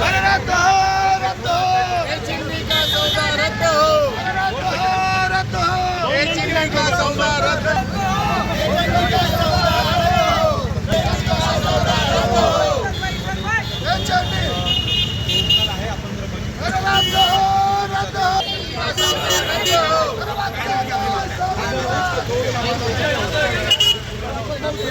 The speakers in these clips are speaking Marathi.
¡Para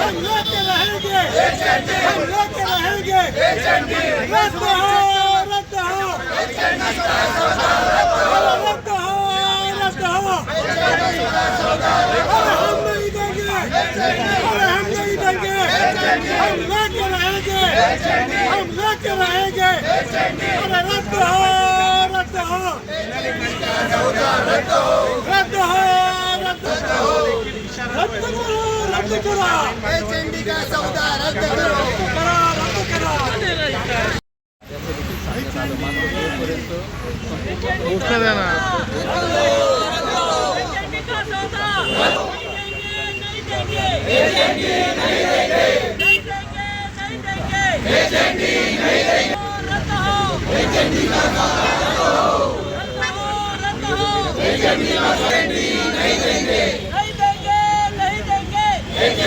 हम लेके रहेंगे हम लेके रहेंगे रद्द हो रद्द हो रद्द हो रद्द हो अरे हम नहीं देंगे अरे हम नहीं देंगे हम लेके रहेंगे हम लेके रहेंगे अरे रद्द हो रद्द हो रद्द करो रद्द करा रद्द करा घोषणा द्या ना नहीं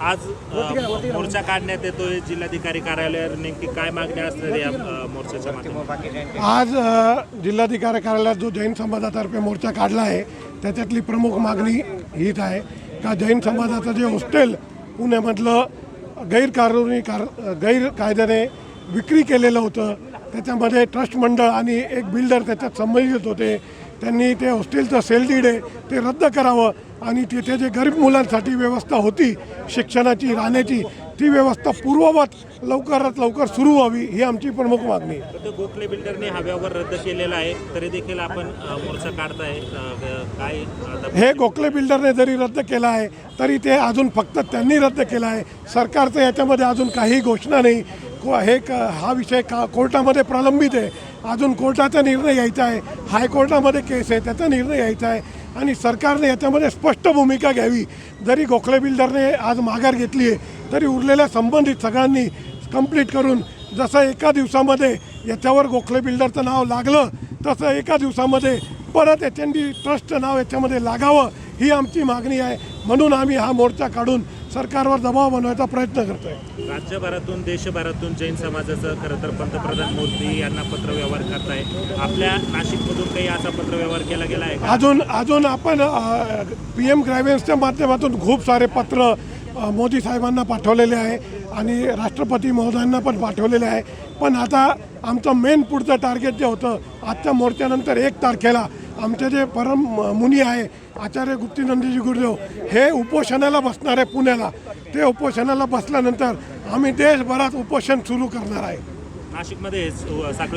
आज मोर्चा काढण्यात येतोय जिल्हाधिकारी कार्यालयावर नेमकी काय मागणी असणार या मोर्चाच्या माध्यमातून? आज जिल्हाधिकारी कार्यालयात जो जैन समाजातर्फे मोर्चा काढला आहे त्याच्यातली प्रमुख मागणी हीच आहे का जैन समाजाचं जे हॉस्टेल पुण्यामधलं गैरकानूनी कार गैरकायद्याने विक्री केलेलं होतं त्याच्यामध्ये ट्रस्ट मंडळ आणि एक बिल्डर त्याच्यात संबंधित होते त्यांनी ते हॉस्टेलचं सेल डीड आहे ते रद्द करावं. आणि तिथे जे गरीब मुलांसाठी व्यवस्था होती शिक्षणाची राहण्याची ती व्यवस्था पूर्ववत लवकरात लवकर सुरू व्हावी ही आमची प्रमुख मागणी गोखले बिल्डरने हा व्यवहार रद्द केलेला आहे तरी देखील आपण मोर्चा काढताय. काय हे गोखले बिल्डरने जरी रद्द केलं आहे तरी ते अजून फक्त त्यांनी रद्द केलं आहे. सरकारचं याच्यामध्ये अजून काही घोषणा नाही. को- हे क हा विषय का कोर्टामध्ये प्रलंबित आहे? अजून कोर्टाचा निर्णय यायचा आहे. हायकोर्टामध्ये केस आहे त्याचा निर्णय यायचा आहे. आणि सरकारने याच्यामध्ये स्पष्ट भूमिका घ्यावी. जरी गोखले बिल्डरने आज माघार घेतली आहे तरी उरलेल्या संबंधित सगळ्यांनी कंप्लीट करून जसं एका दिवसामध्ये याच्यावर गोखले बिल्डरचं नाव लागलं तसं एका दिवसामध्ये परत एच एन डी ट्रस्टचं नाव याच्यामध्ये लागावं ही आमची मागणी आहे. म्हणून आम्ही हा मोर्चा काढून सरकारवर दबाव बनवायचा प्रयत्न करतोय. राज्यभरातून देशभरातून जैन समाजाचं खरं तर पंतप्रधान मोदी यांना पत्रव्यवहार करताय. आपल्या नाशिकमधून काही असा पत्रव्यवहार केला गेला आहे का? अजून अजून आपण पी एम ग्रॅव्हन्सच्या माध्यमातून खूप सारे पत्र मोदी साहेबांना पाठवलेले आहे आणि राष्ट्रपती महोदयांना पण पाठवलेले आहे. पण आता आमचं मेन पुढचं टार्गेट जे होतं आजच्या मोर्चानंतर एक तारखेला आमचे जे परम मुनी आहे आचार्य गुप्तीनंदीजी गुरुदेव हे उपोषणाला बसणार आहे पुण्याला. ते उपोषणाला बसल्यानंतर आम्ही देशभरात उपोषण सुरू करणार आहे. नाशिकमध्ये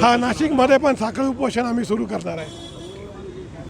हा नाशिकमध्ये पण साखळी उपोषण आम्ही सुरू करणार आहे.